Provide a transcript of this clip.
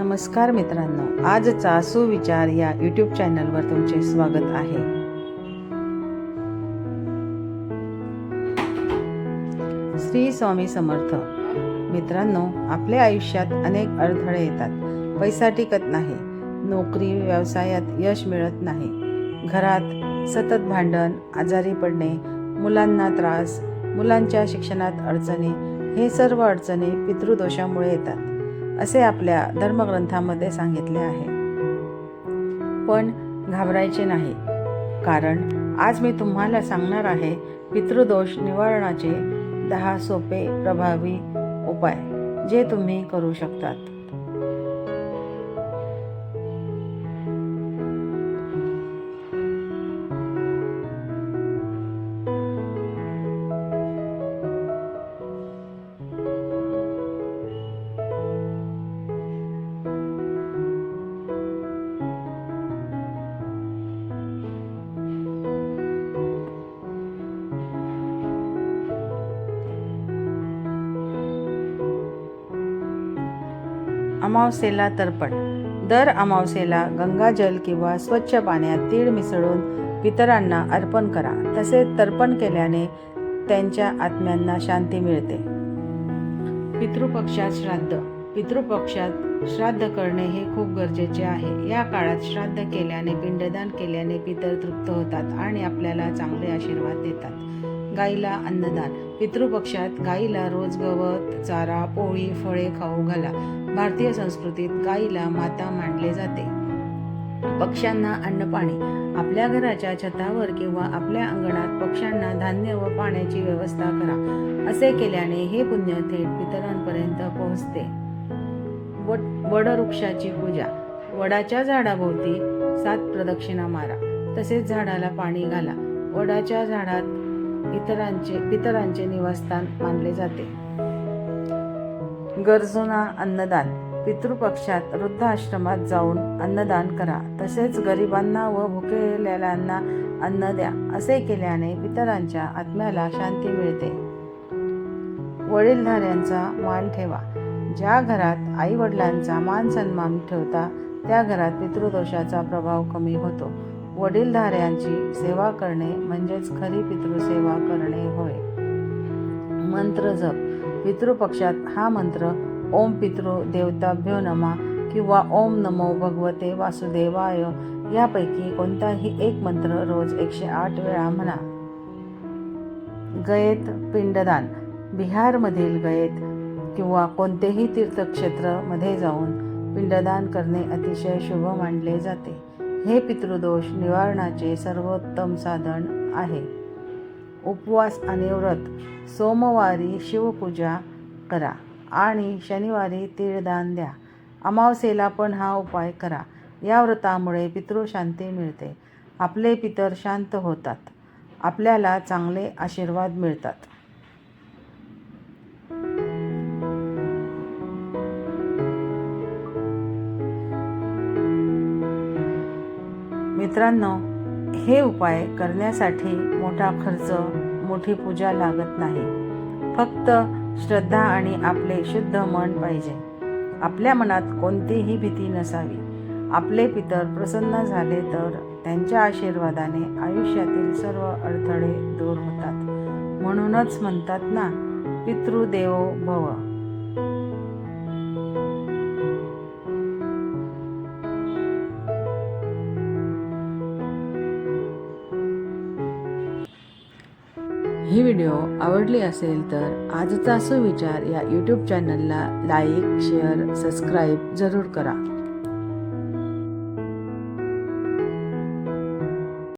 नमस्कार मित्रांनो आजचा सुविचार या यूट्यूब चॅनलवर तुमचे स्वागत आहे. श्री स्वामी समर्थ मित्रांनो आपल्या आयुष्यात अनेक अडथळे येतात. पैसा टिकत नाही नोकरी व्यवसायात यश मिळत नाही. घरात सतत भांडण आजारी पडणे मुलांना त्रास मुलांच्या शिक्षणात अडचणी हे सर्व अडचणी पितृदोषामुळे येतात. असे आपल्या धर्मग्रंथामध्ये सांगितले आहे. पण घाबरायचे नाही. कारण आज मी तुम्हाला सांगणार आहे पितृदोष निवारणाचे दहा सोपे प्रभावी उपाय जे तुम्ही करू शकतात. अमावस्येला तर्पण. दर अमावस्येला गंगाजल किंवा स्वच्छ पाण्यात तीळ मिसळून पितरांना अर्पण करा. तसेच तर्पण केल्याने त्यांच्या आत्म्यांना शांती मिळते. पितृपक्षात श्राद्ध. पितृपक्षात श्राद्ध करणे हे खूप गरजेचे आहे. या काळात श्राद्ध केल्याने पिंडदान केल्याने पितर तृप्त होतात आणि आपल्याला चांगले आशीर्वाद देतात. गाईला अन्नदान. पितृपक्षात गाईला रोज गवत चारा पोळी फळे खाऊ घाला. भारतीय संस्कृतीत गाईला माता मानले जाते. पक्ष्यांना अन्न पाणी. आपल्या घराच्या छतावर किंवा आपल्या अंगणात पक्ष्यांना धान्य व पाण्याची व्यवस्था करा. असे केल्याने हे पुण्य थेट पितरांपर्यंत पोहोचते. वट वडवृक्षाची पूजा. वडाच्या झाडाभोवती सात प्रदक्षिणा मारा. तसेच झाडाला पाणी घाला. वडाच्या झाडात इतरांचे पितरांचे निवासस्थान मानले जाते. गरजूंना अन्नदान. पितृपक्षात वृद्धाश्रमात जाऊन अन्नदान करा. तसेच गरिबांना व भुकेलेल्यांना अन्न द्या. असे केल्याने पितरांच्या आत्म्याला शांती मिळते. वडीलधाऱ्यांचा मान ठेवा. ज्या घरात आई वडिलांचा मान सन्मान ठेवता त्या घरात पितृदोषाचा प्रभाव कमी होतो. वडीलधाऱ्यांची सेवा करणे म्हणजेच खरी पितृसेवा करणे होय. मंत्र जप. पितृपक्षात हा मंत्र ओम पितृ देवताभ्यो नमा किंवा ओम नमो भगवते वासुदेवाय यापैकी कोणताही एक मंत्र रोज एकशे आठ वेळा म्हणा. गयेत पिंडदान. बिहारमधील गयेत किंवा कोणतेही तीर्थक्षेत्रमध्ये जाऊन पिंडदान करणे अतिशय शुभ मानले जाते. हे पितृदोष निवारणाचे सर्वोत्तम साधन आहे. उपवास आणि व्रत सोमवारी शिवपूजा करा आणि शनिवारी तीळदान द्या. अमावस्येला पण हा उपाय करा. या व्रतामुळे पितृशांती मिळते. आपले पितर शांत होतात. आपल्याला चांगले आशीर्वाद मिळतात. मित्रांनो हे उपाय करण्यासाठी मोठा खर्च मोठी पूजा लागत नाही. फक्त श्रद्धा आणि आपले शुद्ध मन पाहिजे. आपल्या मनात कोणतीही भीती नसावी. आपले पितर प्रसन्न झाले तर त्यांच्या आशीर्वादाने आयुष्यातील सर्व अडथळे दूर होतात. म्हणूनच म्हणतात ना पितृदेवो भव. ही व्हिडिओ आवडली असेल तर आजचा सुविचार या यूट्यूब चॅनलला लाईक शेअर सबस्क्राईब जरूर करा.